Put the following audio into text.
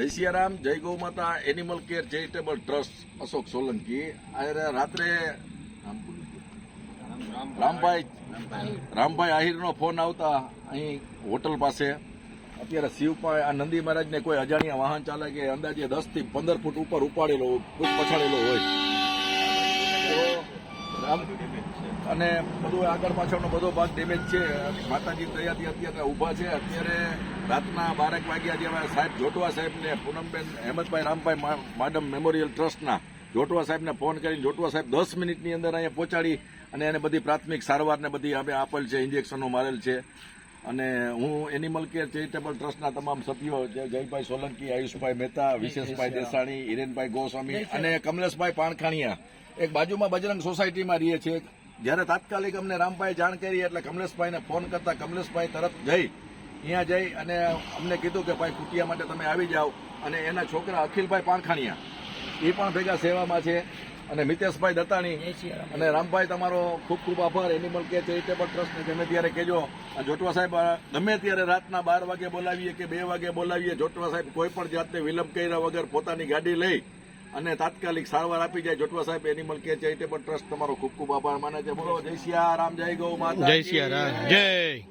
જય સિયારામ, જય ગૌ માતા animal care charitable trust Ashok Solanki. રાત્રે રામભાઈ રામભાઈ આહિરનો ફોન આવતા અહીં હોટલ પાસે. અત્યારે શિવભાઈ આ નંદી મહારાજને કોઈ અજાણ્યા વાહન ચાલે કે અંદાજે દસથી પંદર ફૂટ ઉપર ઉપાડેલો પછાડેલો હોય. અને બધું આગળ પાછળનો બધો ભાગ ડેમેજ છે. માતાજી તૈયારી અત્યારે ઊભા છે. અત્યારે રાતના બારેક વાગ્યા અમે સાહેબ જોટવા સાહેબને પૂનમબેન હેમંતભાઈ રામભાઈ માડમ મેમોરિયલ ટ્રસ્ટના જોટવા સાહેબને ફોન કરીને જોટવા સાહેબ દસ મિનિટની અંદર અહીંયા પહોંચાડી અને એને બધી પ્રાથમિક સારવારને બધી અમે આપેલ છે ઇન્જેક્શનો મારેલ છે. અને હું એનિમલ કેર ચેરિટેબલ ટ્રસ્ટના તમામ સભ્યો જયભાઈ સોલંકી આયુષભાઈ મહેતા વિશેષભાઈ દેસાણી હિરેનભાઈ ગોસ્વામી અને કમલેશભાઈ પાણખાણીયા એક બાજુમાં બજરંગ સોસાયટીમાં રહીએ છીએ. જ્યારે તાત્કાલિક અમને રામભાઈ જાણ કરી એટલે કમલેશભાઈને ફોન કરતા કમલેશભાઈ તરત જઈ અહીંયા જઈ અને અમને કીધું કે ભાઈ કુટિયા માટે તમે આવી જાઓ અને એના છોકરા અખિલભાઈ પાણખાણીયા એ પણ ભેગા સેવામાં છે અને મિતેશભાઈ દત્તાણી અને રામભાઈ તમારો ખૂબ ખૂબ આભાર. એનિમલ કે ચેરિટેબલ ટ્રસ્ટને ગમે ત્યારે કહેજો જોટવા સાહેબ ગમે ત્યારે રાતના બાર વાગે બોલાવીએ કે બે વાગે બોલાવીએ જોટવા સાહેબ કોઈ પણ જાતને વિલંબ કર્યા વગર પોતાની ગાડી લઈ અને તાત્કાલિક સારવાર આપી જાય. જોટવા સાહેબ એનિમલ કેર ચેરિટેબલ ટ્રસ્ટ તમારો ખૂબ ખૂબ આભાર માને છે. બોલો જય સિયા રામ જય ગૌ માતા જય સિયારામ જય.